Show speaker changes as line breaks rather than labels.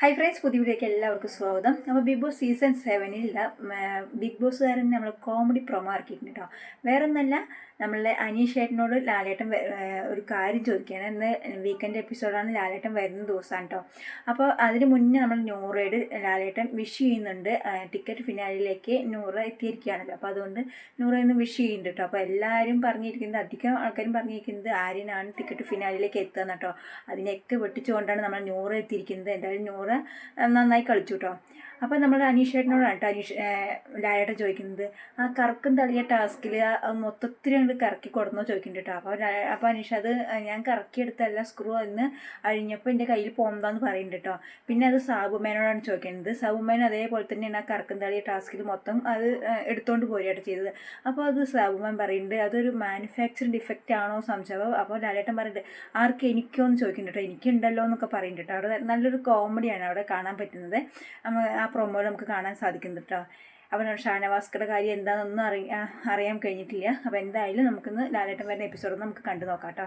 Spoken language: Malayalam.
ഹൈ ഫ്രണ്ട്സ് പുതിയ വീഡിയോക്ക് എല്ലാവർക്കും സ്വാഗതം. അപ്പോൾ ബിഗ് ബോസ് സീസൺ സെവനിൽ ബിഗ് ബോസുകാരൻ നമ്മൾ കോമഡി പ്രൊമോ ഇറക്കിയിട്ടുണ്ട് കേട്ടോ വേറെ ഒന്നല്ല നമ്മളുടെ അനീഷേട്ടനോട് ലാലേട്ടൻ ഒരു കാര്യം ചോദിക്കുകയാണ്. ഇന്ന് വീക്കെൻഡ് എപ്പിസോഡാണ് ലാലേട്ടൻ വരുന്ന ദിവസമാണ് കേട്ടോ അപ്പോൾ അതിന് മുന്നേ നമ്മൾ നൂറയോട് ലാലേട്ടൻ വിഷ് ചെയ്യുന്നുണ്ട്. ടിക്കറ്റ് ഫിനാലിലേക്ക് നൂറ എത്തിയിരിക്കുകയാണല്ലോ. അപ്പോൾ അതുകൊണ്ട് നൂറ ഇന്ന് വിഷ് ചെയ്യുന്നുണ്ട് കേട്ടോ അപ്പോൾ എല്ലാവരും പറഞ്ഞിരിക്കുന്നത് അധികം ആൾക്കാരും പറഞ്ഞിരിക്കുന്നത് ആര്യനാണ് ടിക്കറ്റ് ഫിനാലിലേക്ക് എത്തുക കേട്ടോ അതിനെയൊക്കെ വെട്ടിച്ചുകൊണ്ടാണ് നമ്മൾ നൂറ് എത്തിയിരിക്കുന്നത്. എന്തായാലും നൂറ നന്നായി കളിച്ചു കേട്ടോ അപ്പോൾ നമ്മൾ അനീഷേട്ടനോടാണ് കേട്ടോ അനീഷ് ലാലേട്ടൻ ചോദിക്കുന്നത്. ആ കറക്കും തളിയ ടാസ്കിൽ മൊത്തത്തിൽ അങ്ങോട്ട് കറക്കി കൊടുന്നോ ചോദിക്കുന്നുണ്ട് കേട്ടോ അപ്പോൾ അപ്പോൾ അനീഷ് അത് ഞാൻ കറക്കിയെടുത്തല്ല സ്ക്രൂ അന്ന് അഴിഞ്ഞപ്പോൾ എന്റെ കയ്യിൽ പോകുന്നതാന്ന് പറയുന്നുണ്ട് കേട്ടോ പിന്നെ അത് സാബുമേനോടാണ് ചോദിക്കുന്നത്. സാബുമേൻ അതേപോലെ തന്നെയാണ് ആ കറക്കും തളിയ ടാസ്കിൽ മൊത്തം അത് എടുത്തുകൊണ്ട് പോരുകയാണ് ചെയ്തത്. അപ്പോൾ അത് സാബുമേൻ പറയുന്നുണ്ട് അതൊരു മാനുഫാക്ചറിങ് ഡിഫക്റ്റ് ആണോ സംശയം. അപ്പോൾ ലാലേട്ടൻ പറയുന്നുണ്ട് ആർക്ക് എനിക്കോ? എന്ന് ചോദിക്കുന്നുണ്ട് കേട്ടോ എനിക്കുണ്ടല്ലോ എന്നൊക്കെ പറയുന്നുണ്ട് കേട്ടോ അവിടെ നല്ലൊരു കോമഡിയാണ് അവിടെ കാണാൻ പറ്റുന്നത്. ആ പ്രൊമോയിൽ നമുക്ക് കാണാൻ സാധിക്കുന്നത് കേട്ടോ അപ്പോൾ ഷാനവാസ്കറുടെ കാര്യം എന്താണെന്നൊന്നും അറിയാൻ അറിയാൻ കഴിഞ്ഞിട്ടില്ല. അപ്പോൾ എന്തായാലും നമുക്കിന്ന് ലാലേട്ടൻ വരുന്ന എപ്പിസോഡ് നമുക്ക് കണ്ടു നോക്കാം കേട്ടോ